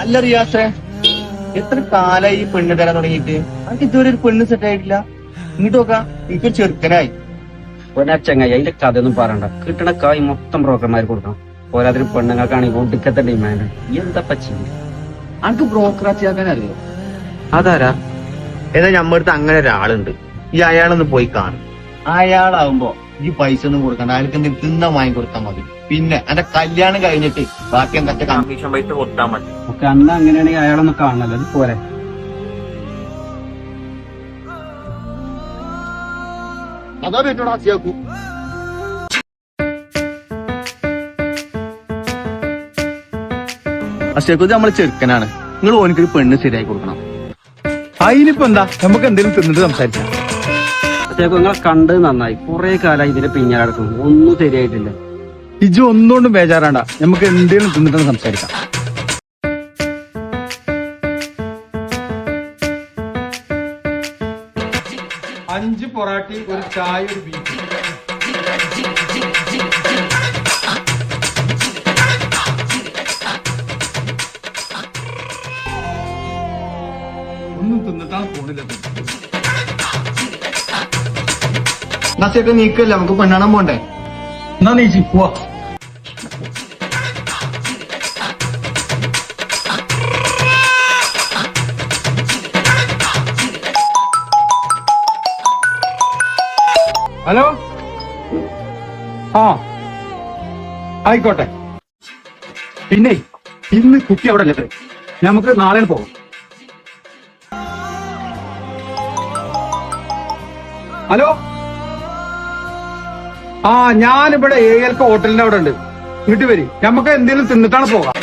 അല്ല റിയാസെ എത്ര കാലായി ഈ പെണ്ണ് തരാൻ തുടങ്ങിയിട്ട്? അത് ഇതുവരെ ഒരു പെണ്ണ് സെറ്റ് ആയിട്ടില്ല. ഇങ്ങോട്ട് നോക്കാം എനിക്കൊരു ചെറുക്കനായി. ഒരച്ചങ്ങായി അതിന്റെ കഥയൊന്നും പറയണ്ട. കിട്ടണ കായി മൊത്തം ബ്രോക്കർമാർ കൊടുക്കണം. പോരാതിന് പെണ്ണുങ്ങൾക്കാണെങ്കിൽ ഒടുക്കത്തെ ഡിമാൻഡ് എന്താ ചെയ്യും? അനക്ക് ബ്രോക്കറാച്ചിയാക്കാൻ അറിയോ അതാരാ? ഏതാ ഞമ്മടുത്ത് അങ്ങനെ ഒരാളുണ്ട്. ഈ അയാളൊന്ന് പോയി കാണും. അയാളാവുമ്പോ ഈ പൈസ ഒന്നും കൊടുക്കണ്ട. അയാൾക്ക് എന്തെങ്കിലും തിന്നാൻ വാങ്ങി കൊടുത്താൽ മതി. പിന്നെ എന്റെ കല്യാണം കഴിഞ്ഞിട്ട് ബാക്കി എന്തൊക്കെ കമ്മീഷൻ പൈസ കൊടുത്താൽ മതി. ഓക്കെ അന്ന് അങ്ങനെയാണെങ്കിൽ അയാളൊന്നും കാണണല്ലോ. അത് പോരെ. അതാ പറ്റോടാ ആസിയാക്കൂ. അശോക് ഇത് നമ്മളെ ചെറുക്കനാണ്. നിങ്ങൾ ഓനിക്കൊരു പെണ്ണ് ശരിയായി കൊടുക്കണം. അതിനിപ്പോ എന്താ? നമുക്ക് എന്തെങ്കിലും തിന്നിട്ട് സംസാരിക്കാം. പക്ഷേ നിങ്ങളെ കണ്ടത് നന്നായി. കുറെ കാലമായി ഇതിന്റെ പിന്നാലെ നടക്കുന്നു. ഒന്നും ശരിയായിട്ടില്ല. ഇജു ഒന്നുകൊണ്ടും ബേജാറാണ്ട. നമുക്ക് എന്തെങ്കിലും തിന്നിട്ട് സംസാരിക്കാം. അഞ്ച് പൊറാട്ടി ഒരു ചായ ഒരു ബീഫ്. ഒന്നും തിന്നിട്ടാണ് പോണില്ലത് നസിയൊക്കെ നീക്കല്ലേ? നമുക്ക് പെണ്ണാണം പോണ്ടേ? എന്നാ പോവാ. ഹലോ? ആ. ആയിക്കോട്ടെ. പിന്നെ ഇന്ന് കുട്ടി അവിടെ അല്ലേ? നമുക്ക് നാളെ പോകും ഹലോ? ആ ഞാനിവിടെ എ എൽ ഹോട്ടലിന്റെ അവിടെ ഉണ്ട് ഇങ്ങോട്ട് വരി. നമുക്ക് എന്തെങ്കിലും തിന്നിട്ടാണ് പോകാം.